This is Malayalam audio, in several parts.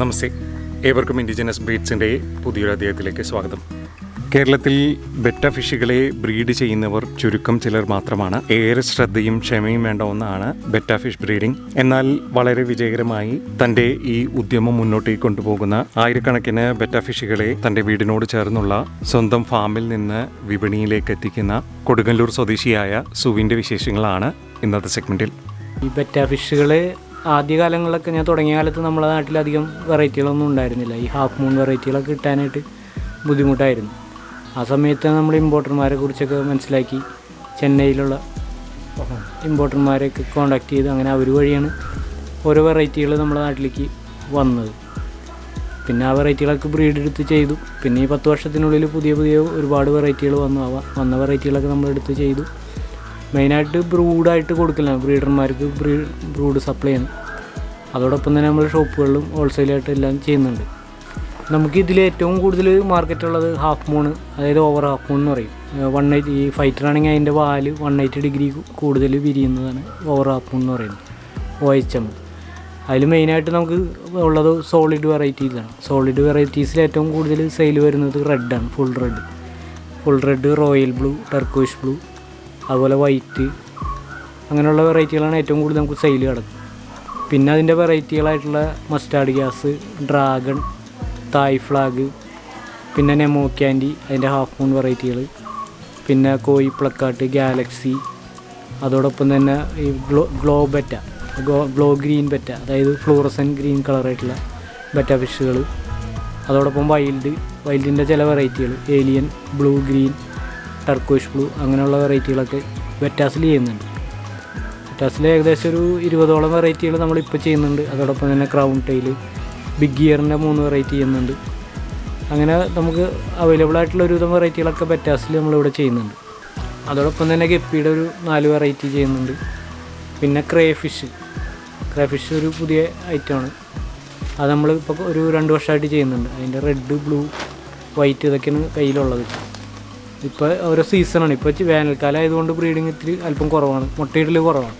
നമസ്തേ. ഏവർക്കും ഇൻഡിജിനസ് ബ്രീഡ്സിന്റെ പുതിയൊരു അദ്ദേഹത്തിലേക്ക് സ്വാഗതം. കേരളത്തിൽ ബെറ്റ ഫിഷുകളെ ബ്രീഡ് ചെയ്യുന്നവർ ചുരുക്കം ചിലർ മാത്രമാണ്. ഏറെ ശ്രദ്ധയും ക്ഷമയും വേണ്ട ഒന്നാണ് ബെറ്റ ഫിഷ് ബ്രീഡിംഗ്. എന്നാൽ വളരെ വിജയകരമായി തന്റെ ഈ ഉദ്യമം മുന്നോട്ട് കൊണ്ടുപോകുന്ന ആയിരക്കണക്കിന് ബെറ്റ ഫിഷുകളെ തന്റെ വീടിനോട് ചേർന്നുള്ള സ്വന്തം ഫാമിൽ നിന്ന് വിപണിയിലേക്ക് എത്തിക്കുന്ന കൊടുങ്ങല്ലൂർ സ്വദേശിയായ സുവിന്റെ വിശേഷങ്ങളാണ് ഇന്നത്തെ സെഗ്മെന്റിൽ ഈ ബെറ്റ ഫിഷുകൾ ആദ്യകാലങ്ങളിലൊക്കെ ഞാൻ തുടങ്ങിയ കാലത്ത് നമ്മളെ നാട്ടിലധികം വെറൈറ്റികളൊന്നും ഉണ്ടായിരുന്നില്ല. ഈ ഹാഫ് മൂൺ വെറൈറ്റികളൊക്കെ കിട്ടാനായിട്ട് ബുദ്ധിമുട്ടായിരുന്നു. ആ സമയത്ത് നമ്മൾ ഇമ്പോർട്ടർമാരെ കുറിച്ചൊക്കെ മനസ്സിലാക്കി ചെന്നൈയിലുള്ള ഇമ്പോർട്ടർമാരെയൊക്കെ കോണ്ടാക്ട് ചെയ്ത് അങ്ങനെ അവർ വഴിയാണ് ഓരോ വെറൈറ്റികൾ നമ്മുടെ നാട്ടിലേക്ക് വന്നത്. പിന്നെ ആ വെറൈറ്റികളൊക്കെ ബ്രീഡ് എടുത്ത് ചെയ്തു. പിന്നെ ഈ പത്ത് വർഷത്തിനുള്ളിൽ പുതിയ പുതിയ ഒരുപാട് വെറൈറ്റികൾ വന്നു. വന്ന വെറൈറ്റികളൊക്കെ നമ്മൾ എടുത്ത് ചെയ്തു. മെയിനായിട്ട് ബ്രൂഡായിട്ട് കൊടുക്കലാണ്. ബ്രീഡർമാർക്ക് ബ്രീ ബ്രൂഡ് സപ്ലൈ ചെയ്യണം അതോടൊപ്പം തന്നെ നമ്മൾ ഷോപ്പുകളിലും ഹോൾസെയിലായിട്ട് എല്ലാം ചെയ്യുന്നുണ്ട്. നമുക്ക് ഇതിൽ ഏറ്റവും കൂടുതൽ മാർക്കറ്റ് ഉള്ളത് ഹാഫ് മൂണ് അതായത് ഓവർ ഹാഫ് മൂൺ എന്ന് പറയും. വൺ എയ്റ്റി ഈ ഫൈറ്റർ ആണെങ്കിൽ അതിന്റെ വാൽ വൺ എയ്റ്റി ഡിഗ്രി കൂടുതൽ വിരിയുന്നതാണ് ഓവർ ഹാഫ് മൂൺ എന്ന് പറയുന്നത്. ഒ എച്ച് എം അതിൽ മെയിനായിട്ട് നമുക്ക് ഉള്ളത് സോളിഡ് വെറൈറ്റീസാണ് സോളിഡ് വെറൈറ്റീസിൽ ഏറ്റവും കൂടുതൽ സെയിൽ വരുന്നത് റെഡാണ് full red full red royal blue turquoise blue അതുപോലെ വൈറ്റ് അങ്ങനെയുള്ള വെറൈറ്റികളാണ് ഏറ്റവും കൂടുതൽ നമുക്ക് സെയിൽ കിടക്കുന്നത് പിന്നെ അതിന്റെ വെറൈറ്റികളായിട്ടുള്ള mustard gas dragon Thai flag പിന്നെ നെമോ ക്യാൻഡി അതിന്റെ ഹാഫ് മൂൺ വെറൈറ്റികൾ പിന്നെ കോയി പ്ലക്കാട്ട് ഗാലക്സി അതോടൊപ്പം തന്നെ ഈ glow glow betta glow glow green betta അതായത് ഫ്ലൂറസൻ ഗ്രീൻ കളറായിട്ടുള്ള ബെറ്റ ഫിഷുകൾ അതോടൊപ്പം വൈൽഡ് വൈൽഡിന്റെ ചില വെറൈറ്റികൾ alien blue green turquoise blue അങ്ങനെയുള്ള വെറൈറ്റികളൊക്കെ വെറ്റാസിൽ ചെയ്യുന്നുണ്ട്. വെറ്റാസിൽ ഏകദേശം ഒരു ഇരുപതോളം വെറൈറ്റികൾ നമ്മളിപ്പോൾ ചെയ്യുന്നുണ്ട്. അതോടൊപ്പം തന്നെ ക്രൗൺ ടൈൽ ബിഗ് ഗിയറിന്റെ മൂന്ന് വെറൈറ്റി ചെയ്യുന്നുണ്ട്. അങ്ങനെ നമുക്ക് അവൈലബിൾ ആയിട്ടുള്ള ഒരുവിധം വെറൈറ്റികളൊക്കെ ബെറ്റാസിൽ നമ്മളിവിടെ ചെയ്യുന്നുണ്ട്. അതോടൊപ്പം തന്നെ ഗപ്പിയുടെ ഒരു നാല് വെറൈറ്റി ചെയ്യുന്നുണ്ട്. പിന്നെ ക്രേ ഫിഷ് ക്രേ ഫിഷ് ഒരു പുതിയ ഐറ്റമാണ് അത് നമ്മൾ ഇപ്പോൾ ഒരു രണ്ട് വർഷമായിട്ട് ചെയ്യുന്നുണ്ട്. അതിന്റെ റെഡ് ബ്ലൂ വൈറ്റ് ഇതൊക്കെയാണ് കയ്യിലുള്ളത്. ഇപ്പോൾ ഓരോ സീസണാണ് ഇപ്പോൾ വേനൽക്കാലം ആയതുകൊണ്ട് ബ്രീഡിങ് ഇത്തിരി അല്പം കുറവാണ്. മുട്ടയിടൽ കുറവാണ്.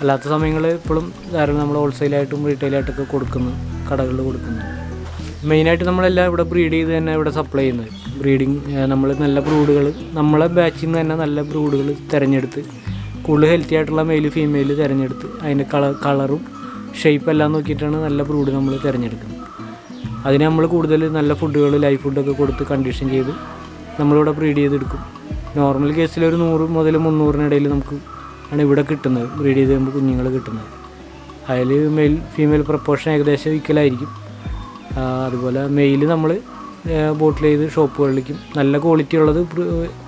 അല്ലാത്ത സമയങ്ങളിൽ ഇപ്പോഴും ധാരാളം നമ്മൾ ഹോൾസെയിലായിട്ടും റീറ്റെയിലായിട്ടൊക്കെ കൊടുക്കുന്നു. കടകളിൽ കൊടുക്കുന്നു. മെയിനായിട്ട് നമ്മളെല്ലാം ഇവിടെ ബ്രീഡ് ചെയ്ത് തന്നെ ഇവിടെ സപ്ലൈ ചെയ്യുന്നത്. ബ്രീഡിങ് നമ്മൾ നല്ല ബ്രൂഡുകൾ നമ്മളെ ബാച്ചിൽ നിന്ന് തന്നെ നല്ല ബ്രൂഡുകൾ തിരഞ്ഞെടുത്ത് കൂടുതൽ ഹെൽത്തി ആയിട്ടുള്ള മെയിൽ ഫീമെയിൽ തിരഞ്ഞെടുത്ത് അതിന്റെ കളർ കളറും ഷേപ്പ് എല്ലാം നോക്കിയിട്ടാണ് നല്ല ബ്രൂഡ് നമ്മൾ തിരഞ്ഞെടുക്കുന്നത്. അതിന് നമ്മൾ കൂടുതൽ നല്ല ഫുഡുകൾ ലൈഫ് ഫുഡൊക്കെ കൊടുത്ത് കണ്ടീഷൻ ചെയ്ത് നമ്മളിവിടെ ബ്രീഡ് ചെയ്തെടുക്കും. നോർമൽ കേസിൽ ഒരു നൂറ് മുതൽ മുന്നൂറിനിടയിൽ നമുക്ക് ആണ് ഇവിടെ കിട്ടുന്നത്. ബ്രീഡ് ചെയ്ത് കഴിയുമ്പോൾ കുഞ്ഞുങ്ങൾ കിട്ടുന്നത്. അതിൽ മെയിൽ ഫീമെയിൽ പ്രപ്പോർഷൻ ഏകദേശം ഈക്വലായിരിക്കും അതുപോലെ മെയിൽ നമ്മൾ ബോട്ടിൽ ചെയ്ത് ഷോപ്പുകളിലേക്കും നല്ല ക്വാളിറ്റി ഉള്ളത്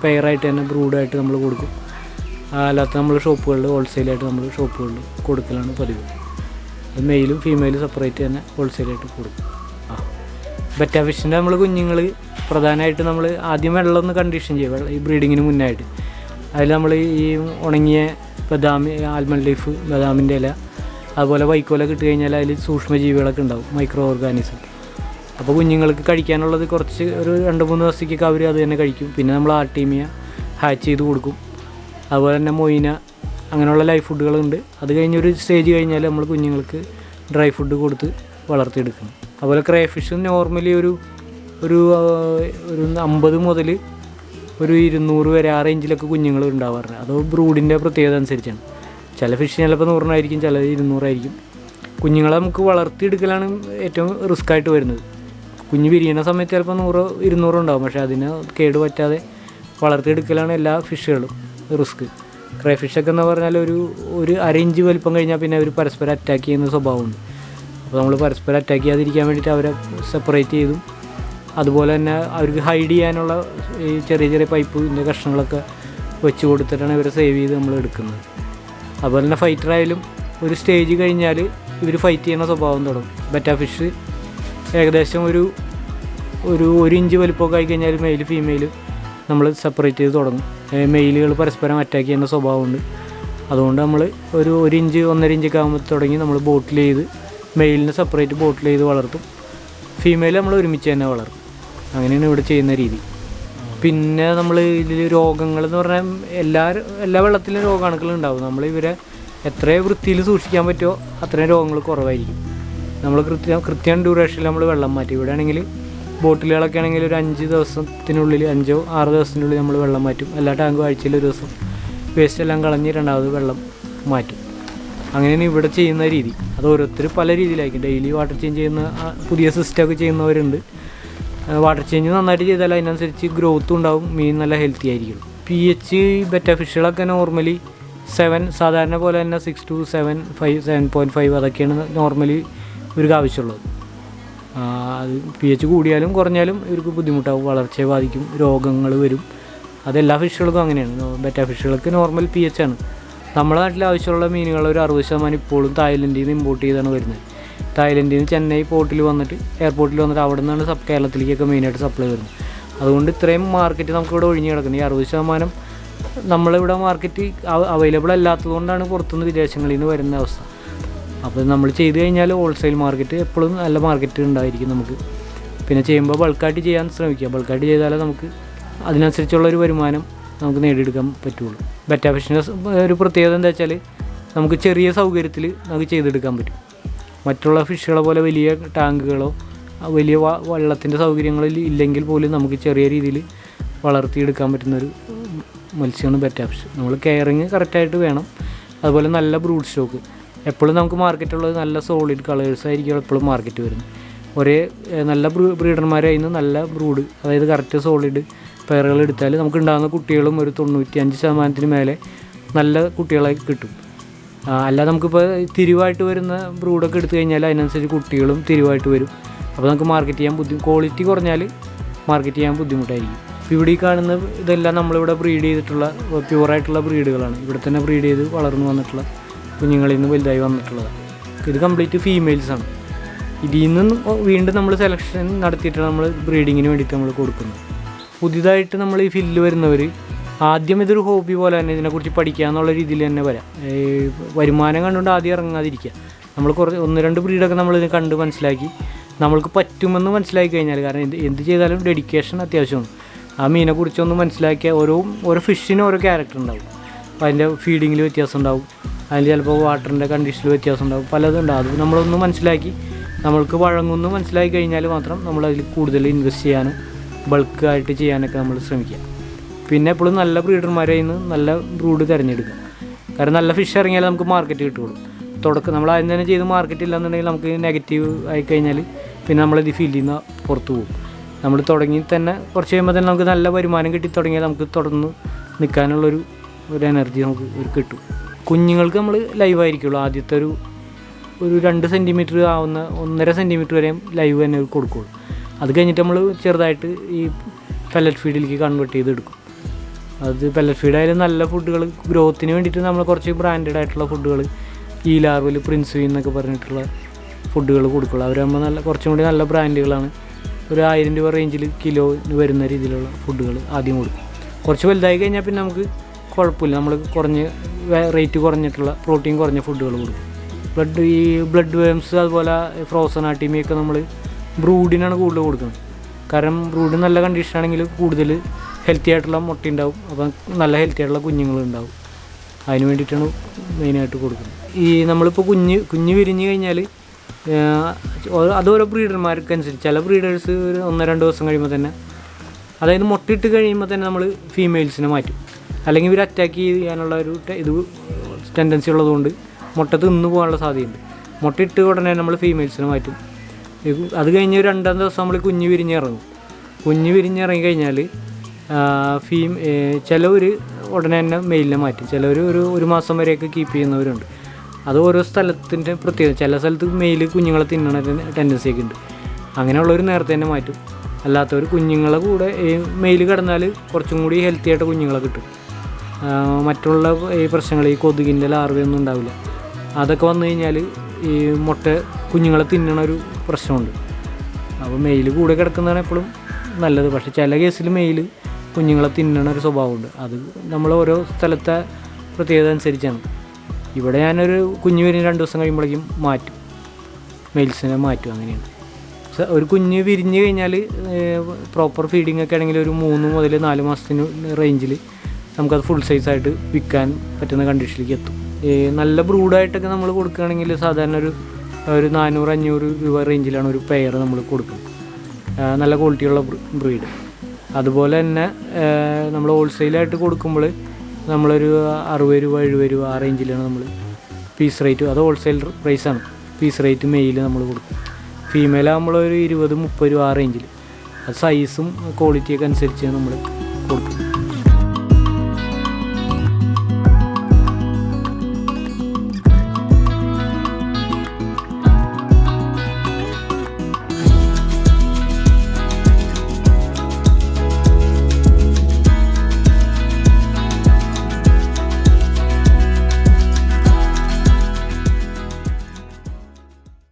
പെയറായിട്ട് തന്നെ ബ്രൂഡായിട്ട് നമ്മൾ കൊടുക്കും. അല്ലാത്ത നമ്മൾ ഷോപ്പുകളിൽ ഹോൾസെയിലായിട്ട് നമ്മൾ ഷോപ്പുകളിൽ കൊടുക്കലാണ് പതിവ്. മെയിലും ഫീമെയിലും സെപ്പറേറ്റ് തന്നെ ഹോൾസെയിലായിട്ട് കൊടുക്കും. ബെറ്റ ഫിഷിന്റെ നമ്മൾ കുഞ്ഞുങ്ങൾ പ്രധാനമായിട്ട് നമ്മൾ ആദ്യം വെള്ളം ഒന്ന് കണ്ടീഷൻ ചെയ്യും. വെള്ളം ഈ ബ്രീഡിങ്ങിന് മുന്നായിട്ട്. അതിൽ നമ്മൾ ഈ ഉണങ്ങിയ ബദാമി ആൽമണ്ട് ലീഫ് ബദാമിന്റെ ഇല അതുപോലെ വൈക്കോല കിട്ടി കഴിഞ്ഞാൽ അതിൽ സൂക്ഷ്മജീവികളൊക്കെ ഉണ്ടാവും മൈക്രോ ഓർഗാനിസം അപ്പോൾ കുഞ്ഞുങ്ങൾക്ക് കഴിക്കാനുള്ളത് കുറച്ച് ഒരു രണ്ട് മൂന്ന് ദിവസത്തേക്കൊക്കെ അവർ അത് തന്നെ കഴിക്കും. പിന്നെ നമ്മൾ ആർട്ടീമിയ ഹാച്ച് ചെയ്ത് കൊടുക്കും. അതുപോലെ തന്നെ മൊയിന അങ്ങനെയുള്ള ലൈഫ് ഫുഡുകളുണ്ട് അത് കഴിഞ്ഞൊരു സ്റ്റേജ് കഴിഞ്ഞാൽ നമ്മൾ കുഞ്ഞുങ്ങൾക്ക് ഡ്രൈ ഫുഡ് കൊടുത്ത് വളർത്തിയെടുക്കണം. അതുപോലെ ക്രേ ഫിഷ് നോർമലി ഒരു ഒരു ഒരു അമ്പത് മുതൽ ഒരു ഇരുന്നൂറ് വരെ ആ റേഞ്ചിലൊക്കെ കുഞ്ഞുങ്ങൾ ഉണ്ടാവാറുണ്ട്. അത് ബ്രൂഡിന്റെ പ്രത്യേകത അനുസരിച്ചാണ്. ചില ഫിഷ് ചിലപ്പോൾ നൂറിനായിരിക്കും ചിലത് ഇരുന്നൂറായിരിക്കും. കുഞ്ഞുങ്ങളെ നമുക്ക് വളർത്തിയെടുക്കലാണ് ഏറ്റവും റിസ്ക് ആയിട്ട് വരുന്നത്. കുഞ്ഞ് വിരിയണ സമയത്ത് ചിലപ്പോൾ നൂറോ ഇരുന്നൂറോ ഉണ്ടാവും. പക്ഷേ അതിനെ കേട് പറ്റാതെ വളർത്തിയെടുക്കലാണ് എല്ലാ ഫിഷുകളും റിസ്ക് ക്രേ ഫിഷൊക്കെ എന്ന് പറഞ്ഞാൽ ഒരു ഒരു അരഞ്ച് വലിപ്പം കഴിഞ്ഞാൽ പിന്നെ അവർ പരസ്പരം അറ്റാക്ക് ചെയ്യുന്ന സ്വഭാവമുണ്ട്. അപ്പോൾ നമ്മൾ പരസ്പരം അറ്റാക്ക് ചെയ്യാതിരിക്കാൻ വേണ്ടിയിട്ട് അവരെ സെപ്പറേറ്റ് ചെയ്തും. അതുപോലെ തന്നെ അവർക്ക് ഹൈഡ് ചെയ്യാനുള്ള ഈ ചെറിയ ചെറിയ പൈപ്പിന്റെ കഷ്ണങ്ങളൊക്കെ വെച്ച് കൊടുത്തിട്ടാണ് ഇവരെ സേവ് ചെയ്ത് നമ്മൾ എടുക്കുന്നത്. അതുപോലെ തന്നെ ഫൈറ്റർ ആയാലും ഒരു സ്റ്റേജ് കഴിഞ്ഞാൽ ഇവർ ഫൈറ്റ് ചെയ്യുന്ന സ്വഭാവം തുടങ്ങും. ബെറ്റ ഫിഷ് ഏകദേശം ഒരു ഒരു ഒരു ഇഞ്ച് വലിപ്പമൊക്കെ ആയി കഴിഞ്ഞാൽ മെയിൽ ഫീമെയിൽ നമ്മൾ സെപ്പറേറ്റ് ചെയ്ത് തുടങ്ങും. മെയിലുകൾ പരസ്പരം അറ്റാക്ക് ചെയ്യുന്ന സ്വഭാവമുണ്ട്. അതുകൊണ്ട് നമ്മൾ ഒരു ഒരു ഇഞ്ച് ഒന്നര ഇഞ്ചൊക്കെ ആകുമ്പോൾ തുടങ്ങി നമ്മൾ ബോട്ടിൽ ചെയ്ത് മെയിലിനെ സെപ്പറേറ്റ് ബോട്ടിൽ ചെയ്ത് വളർത്തും. ഫീമെയിൽ നമ്മൾ ഒരുമിച്ച് തന്നെ വളർത്തും. അങ്ങനെയാണ് ഇവിടെ ചെയ്യുന്ന രീതി. പിന്നെ നമ്മൾ ഇതിൽ രോഗങ്ങൾ എന്ന് പറഞ്ഞാൽ എല്ലാ എല്ലാ വെള്ളത്തിലും രോഗാണുക്കൾ ഉണ്ടാവും. നമ്മൾ ഇവരെ എത്രയും വൃത്തിയിൽ സൂക്ഷിക്കാൻ പറ്റുമോ അത്രയും രോഗങ്ങൾ കുറവായിരിക്കും. നമ്മൾ കൃത്യം കൃത്യം ഡ്യൂറേഷനിൽ നമ്മൾ വെള്ളം മാറ്റി. ഇവിടെ ആണെങ്കിൽ ബോട്ടിലുകളൊക്കെ ആണെങ്കിൽ ഒരു അഞ്ച് ദിവസത്തിനുള്ളിൽ അഞ്ചോ ആറ് ദിവസത്തിനുള്ളിൽ നമ്മൾ വെള്ളം മാറ്റും. എല്ലാ ടാങ്കും ആഴ്ചയിൽ ഒരു ദിവസം. വേസ്റ്റ് എല്ലാം കളഞ്ഞ് രണ്ടാമത് വെള്ളം മാറ്റും. അങ്ങനെയാണ് ഇവിടെ ചെയ്യുന്ന രീതി. അത് ഓരോരുത്തർ പല രീതിയിലായിരിക്കും. ഡെയിലി വാട്ടർ ചേഞ്ച് ചെയ്യുന്ന പുതിയ സിസ്റ്റമൊക്കെ ചെയ്യുന്നവരുണ്ട്. വാട്ടർ ചേഞ്ച് നന്നായിട്ട് ചെയ്താൽ അതിനനുസരിച്ച് ഗ്രോത്തും ഉണ്ടാവും. മീൻ നല്ല ഹെൽത്തി ആയിരിക്കും. പി എച്ച് ബെറ്റ ഫിഷുകളൊക്കെ നോർമലി സെവൻ സാധാരണ പോലെ തന്നെ six to seven five seven point five അതൊക്കെയാണ് നോർമലി ഇവർക്ക് ആവശ്യമുള്ളത്. അത് പി എച്ച് കൂടിയാലും കുറഞ്ഞാലും ഇവർക്ക് ബുദ്ധിമുട്ടാവും. വളർച്ചയെ ബാധിക്കും. രോഗങ്ങൾ വരും. അതെല്ലാ ഫിഷുകൾക്കും അങ്ങനെയാണ്. ബെറ്റ ഫിഷുകൾക്ക് നോർമൽ പി എച്ച് ആണ്. നമ്മുടെ നാട്ടിൽ ആവശ്യമുള്ള മീനുകൾ ഒരു അറുപത് ശതമാനം ഇപ്പോഴും തായ്ലൻഡിൽ നിന്ന് ഇമ്പോർട്ട് ചെയ്താണ് വരുന്നത്. തായ്ലൻഡിൽ നിന്ന് ചെന്നൈ പോർട്ടിൽ വന്നിട്ട് എയർപോർട്ടിൽ വന്നിട്ട് അവിടെ നിന്നാണ് സബ് കേരളത്തിലേക്കൊക്കെ മെയിനായിട്ട് സപ്ലൈ വരുന്നത്. അതുകൊണ്ട് ഇത്രയും മാർക്കറ്റ് നമുക്കിവിടെ ഒഴിഞ്ഞു കിടക്കുന്നത്. ഈ അറുപത് ശതമാനം നമ്മളിവിടെ മാർക്കറ്റ് അവൈലബിൾ അല്ലാത്തതുകൊണ്ടാണ് പുറത്തുനിന്ന് വിദേശങ്ങളിൽ നിന്ന് വരുന്ന അവസ്ഥ. അപ്പോൾ നമ്മൾ ചെയ്ത് കഴിഞ്ഞാൽ ഹോൾസെയിൽ മാർക്കറ്റ് എപ്പോഴും നല്ല മാർക്കറ്റ് ഉണ്ടായിരിക്കും നമുക്ക്. പിന്നെ ചെയ്യുമ്പോൾ ബൾക്കായിട്ട് ചെയ്യാൻ ശ്രമിക്കുക. ബൾക്കായിട്ട് ചെയ്താലേ നമുക്ക് അതിനനുസരിച്ചുള്ള ഒരു വരുമാനം നമുക്ക് നേടിയെടുക്കാൻ പറ്റുള്ളൂ. ബെറ്റ ഫിഷിന്റെ ഒരു പ്രത്യേകത എന്താ വെച്ചാൽ നമുക്ക് ചെറിയ സൗകര്യത്തിൽ നമുക്ക് ചെയ്തെടുക്കാൻ പറ്റും. മറ്റുള്ള ഫിഷുകളെ പോലെ വലിയ ടാങ്കുകളോ വലിയ വെള്ളത്തിന്റെ സൗകര്യങ്ങളിൽ ഇല്ലെങ്കിൽ പോലും നമുക്ക് ചെറിയ രീതിയിൽ വളർത്തിയെടുക്കാൻ പറ്റുന്നൊരു മത്സ്യമാണ് ബെറ്റ ഫിഷ് നമ്മൾ കെയറിങ് കറക്റ്റായിട്ട് വേണം. അതുപോലെ നല്ല ബ്രൂഡ് സ്റ്റോക്ക് എപ്പോഴും നമുക്ക് മാർക്കറ്റുള്ളത് നല്ല സോളിഡ് കളേഴ്സ് ആയിരിക്കും എപ്പോഴും മാർക്കറ്റ് വരുന്നത്. ഒരേ നല്ല ബ്രൂ ബ്രീഡർമാരായിരുന്നു നല്ല ബ്രൂഡ് അതായത് കറക്റ്റ് സോളിഡ് പെയറുകൾ എടുത്താൽ നമുക്ക് ഉണ്ടാകുന്ന കുട്ടികളും ഒരു തൊണ്ണൂറ്റി അഞ്ച് ശതമാനത്തിന് മേലെ നല്ല കുട്ടികളെ കിട്ടും. അല്ല അല്ലാതെ നമുക്കിപ്പോൾ തിരിവായിട്ട് വരുന്ന ബ്രൂഡൊക്കെ എടുത്തു കഴിഞ്ഞാൽ അതിനനുസരിച്ച് കുട്ടികളും തിരിവായിട്ട് വരും. അപ്പോൾ നമുക്ക് മാർക്കറ്റ് ചെയ്യാൻ ബുദ്ധി ക്വാളിറ്റി കുറഞ്ഞാൽ മാർക്കറ്റ് ചെയ്യാൻ ബുദ്ധിമുട്ടായിരിക്കും. ഇപ്പോൾ ഇവിടെ ഈ കാണുന്ന ഇതെല്ലാം നമ്മളിവിടെ ബ്രീഡ് ചെയ്തിട്ടുള്ള പ്യുവറായിട്ടുള്ള ബ്രീഡുകളാണ് ഇവിടെ തന്നെ ബ്രീഡ് ചെയ്ത് വളർന്നു വന്നിട്ടുള്ള കുഞ്ഞുങ്ങളിൽ നിന്ന് വലുതായി വന്നിട്ടുള്ളതാണ്. ഇത് കംപ്ലീറ്റ് ഫീമെയിൽസാണ് ഇതിൽ നിന്ന് വീണ്ടും നമ്മൾ സെലക്ഷൻ നടത്തിയിട്ടാണ് നമ്മൾ ബ്രീഡിങ്ങിന് വേണ്ടിയിട്ട് നമ്മൾ കൊടുക്കുന്നത്. പുതിയതായിട്ട് നമ്മൾ ഈ ഫീൽഡിൽ വരുന്നവർ ആദ്യം ഇതൊരു ഹോബി പോലെ തന്നെ ഇതിനെക്കുറിച്ച് പഠിക്കുക എന്നുള്ള രീതിയിൽ തന്നെ വരാം. ഈ വരുമാനം കണ്ടുകൊണ്ട് ആദ്യം ഇറങ്ങാതിരിക്കുക. നമ്മൾ കുറച്ച് ഒന്ന് രണ്ട് ബ്രീഡൊക്കെ നമ്മൾ ഇതിനെ കണ്ട് മനസ്സിലാക്കി നമ്മൾക്ക് പറ്റുമെന്ന് മനസ്സിലാക്കി കഴിഞ്ഞാൽ കാരണം എന്ത് എന്ത് ചെയ്താലും ഡെഡിക്കേഷൻ അത്യാവശ്യമാണ്. ആ മീനെ കുറിച്ചൊന്ന് മനസ്സിലാക്കിയ ഓരോ ഓരോ ഫിഷിന് ഓരോ ക്യാരക്ടർ ഉണ്ടാവും. അപ്പോൾ അതിന്റെ ഫീഡിങ്ങിൽ വ്യത്യാസം ഉണ്ടാവും. അതിൽ ചിലപ്പോൾ വാട്ടറിന്റെ കണ്ടീഷനിൽ വ്യത്യാസം ഉണ്ടാവും. പലതും ഉണ്ടാവും. അത് നമ്മളൊന്ന് മനസ്സിലാക്കി നമ്മൾക്ക് വഴങ്ങുമെന്ന് മനസ്സിലാക്കി കഴിഞ്ഞാൽ മാത്രം നമ്മൾ അതിൽ കൂടുതൽ ഇൻവെസ്റ്റ് ചെയ്യാനും ബൾക്കായിട്ട് ചെയ്യാനൊക്കെ നമ്മൾ ശ്രമിക്കുക. പിന്നെ എപ്പോഴും നല്ല ബ്രീഡർമാരെ നിന്ന് നല്ല ബ്രൂഡ് തിരഞ്ഞെടുക്കുക. കാരണം നല്ല ഫിഷ് ഇറങ്ങിയാലേ നമുക്ക് മാർക്കറ്റ് കിട്ടുള്ളൂ. തുടക്കം നമ്മൾ ആദ്യം തന്നെ ചെയ്ത് മാർക്കറ്റ് ഇല്ലാന്നുണ്ടെങ്കിൽ നമുക്ക് നെഗറ്റീവ് ആയി കഴിഞ്ഞാൽ പിന്നെ നമ്മളിത് ഫീൽഡിൽ നിന്ന് പുറത്തു പോകും. നമ്മൾ തുടങ്ങി തന്നെ കുറച്ച് കഴിയുമ്പോൾ തന്നെ നമുക്ക് നല്ല വരുമാനം കിട്ടി തുടങ്ങിയാൽ നമുക്ക് തുടർന്ന് നിൽക്കാനുള്ളൊരു ഒരു എനർജി നമുക്ക് ഒരു കിട്ടും. കുഞ്ഞുങ്ങൾക്ക് നമ്മൾ ലൈവ് ലൈവായിരിക്കുള്ളൂ ആദ്യത്തെ ഒരു ഒരു രണ്ട് സെന്റിമീറ്റർ ആവുന്ന ഒന്നര സെന്റിമീറ്റർ വരെയും ലൈവ് തന്നെ കൊടുക്കുള്ളൂ. അത് കഴിഞ്ഞിട്ട് നമ്മൾ ചെറുതായിട്ട് ഈ പെല്ലറ്റ് ഫീഡിലേക്ക് കൺവേർട്ട് ചെയ്തെടുക്കും. അത് പെല്ലറ്റ് ഫീഡായാലും നല്ല ഫുഡുകൾ ഗ്രോത്തിന് വേണ്ടിയിട്ട് നമ്മൾ കുറച്ച് ബ്രാൻഡഡ് ആയിട്ടുള്ള ഫുഡുകൾ ഈ ലാർവൽ പ്രിൻസ് എന്നൊക്കെ പറഞ്ഞിട്ടുള്ള ഫുഡുകൾ കൊടുക്കുള്ളൂ. അവരാകുമ്പോൾ നല്ല കുറച്ചും കൂടി നല്ല ബ്രാൻഡുകളാണ് ഒരു ആയിരം രൂപ റേഞ്ചിൽ കിലോ വരുന്ന രീതിയിലുള്ള ഫുഡുകൾ ആദ്യം കൊടുക്കും. കുറച്ച് വലുതായി കഴിഞ്ഞാൽ പിന്നെ നമുക്ക് കുഴപ്പമില്ല. നമ്മൾ കുറഞ്ഞ് റേറ്റ് കുറഞ്ഞിട്ടുള്ള പ്രോട്ടീൻ കുറഞ്ഞ ഫുഡുകൾ കൊടുക്കും. ബ്ലഡ് ഈ ബ്ലഡ് വേംസ് അതുപോലെ ഫ്രോസൺ ആട്ടിമിയൊക്കെ നമ്മൾ ബ്രൂഡിനാണ് കൂടുതൽ കൊടുക്കുന്നത്. കാരണം ബ്രൂഡ് നല്ല കണ്ടീഷൻ ആണെങ്കിൽ കൂടുതൽ ഹെൽത്തി ആയിട്ടുള്ള മുട്ട ഉണ്ടാവും. അപ്പം നല്ല ഹെൽത്തി ആയിട്ടുള്ള കുഞ്ഞുങ്ങൾ ഉണ്ടാവും. അതിന് വേണ്ടിയിട്ടാണ് മെയിനായിട്ട് കൊടുക്കുന്നത്. ഈ നമ്മളിപ്പോൾ കുഞ്ഞ് കുഞ്ഞ് വിരിഞ്ഞ് കഴിഞ്ഞാൽ അത് ഓരോ ബ്രീഡർമാർക്ക് അനുസരിച്ച് ചില ബ്രീഡേഴ്സ് ഒരു ഒന്നോ രണ്ടോ ദിവസം കഴിയുമ്പോൾ തന്നെ അതായത് മുട്ടയിട്ട് കഴിയുമ്പോൾ തന്നെ നമ്മൾ ഫീമെയിൽസിനെ മാറ്റും. അല്ലെങ്കിൽ ഇവർ അറ്റാക്ക് ചെയ്യാനുള്ള ഒരു ഇത് ടെൻഡൻസി ഉള്ളതുകൊണ്ട് മുട്ട തിന്നു പോകാനുള്ള സാധ്യതയുണ്ട്. മുട്ടയിട്ട് ഉടനെ നമ്മൾ ഫീമെയിൽസിനെ മാറ്റും. അത് കഴിഞ്ഞ് രണ്ടാം ദിവസം നമ്മൾ കുഞ്ഞു വിരിഞ്ഞിറങ്ങും. കുഞ്ഞു വിരിഞ്ഞിറങ്ങി കഴിഞ്ഞാൽ ഫീം ചിലവർ ഉടനെ തന്നെ മെയിലിനെ മാറ്റും. ചിലവർ ഒരു ഒരു മാസം വരെയൊക്കെ കീപ്പ് ചെയ്യുന്നവരുണ്ട്. അത് ഓരോ സ്ഥലത്തിന്റെ പ്രത്യേകത. ചില സ്ഥലത്ത് മെയിൽ കുഞ്ഞുങ്ങളെ തിന്നണ ടെൻഡൻസി ഒക്കെ ഉണ്ട്. അങ്ങനെയുള്ളവർ നേരത്തെ തന്നെ മാറ്റും. അല്ലാത്തവർ കുഞ്ഞുങ്ങളെ കൂടെ ഈ മെയിൽ കിടന്നാൽ കുറച്ചും കൂടി ഹെൽത്തി ആയിട്ട് കുഞ്ഞുങ്ങളെ കിട്ടും. മറ്റുള്ള ഈ പ്രശ്നങ്ങൾ ഈ കൊതുകിന്റെ ലാർവയൊന്നും ഉണ്ടാവില്ല. അതൊക്കെ വന്നു കഴിഞ്ഞാൽ ഈ മുട്ട കുഞ്ഞുങ്ങളെ തിന്നണ ഒരു പ്രശ്നമുണ്ട്. അപ്പോൾ മെയിൽ കൂടെ കിടക്കുന്നതാണ് എപ്പോഴും നല്ലത്. പക്ഷേ ചില കേസിൽ മെയിൽ കുഞ്ഞുങ്ങളെ തിന്നണ ഒരു സ്വഭാവമുണ്ട്. അത് നമ്മൾ ഓരോ സ്ഥലത്തെ പ്രത്യേകത അനുസരിച്ചാണ്. ഇവിടെ ഞാനൊരു കുഞ്ഞു വിരിഞ്ഞ് രണ്ട് ദിവസം കഴിയുമ്പോഴേക്കും മാറ്റും. മെയിൽസിനെ മാറ്റും അങ്ങനെയാണ്. ഒരു കുഞ്ഞ് വിരിഞ്ഞ് കഴിഞ്ഞാൽ പ്രോപ്പർ ഫീഡിംഗ് ഒക്കെ ആണെങ്കിൽ ഒരു മൂന്ന് മുതൽ നാല് മാസത്തിന് റേഞ്ചിൽ നമുക്കത് ഫുൾ സൈസായിട്ട് വിൽക്കാൻ പറ്റുന്ന കണ്ടീഷനിലേക്ക് എത്തും. നല്ല ബ്രൂഡായിട്ടൊക്കെ നമ്മൾ കൊടുക്കുകയാണെങ്കിൽ സാധാരണ ഒരു ഒരു നാനൂറ് അഞ്ഞൂറ് രൂപ റേഞ്ചിലാണ് ഒരു പെയർ നമ്മൾ കൊടുക്കുന്നത്. നല്ല ക്വാളിറ്റിയുള്ള ബ്രീഡ് അതുപോലെ തന്നെ നമ്മൾ ഹോൾസെയിലായിട്ട് കൊടുക്കുമ്പോൾ നമ്മളൊരു അറുപത് രൂപ എഴുപത് രൂപ ആ റേഞ്ചിലാണ് നമ്മൾ പീസ് റേറ്റ് അത് ഹോൾസെയിൽ പ്രൈസാണ് പീസ് റേറ്റ് മെയിൽ നമ്മൾ കൊടുക്കും. ഫീമെയിൽ ആകുമ്പോൾ ഒരു ഇരുപത് മുപ്പത് രൂപ ആ റേഞ്ചിൽ അത് സൈസും ക്വാളിറ്റിയൊക്കെ അനുസരിച്ച് നമ്മൾ കൊടുക്കും.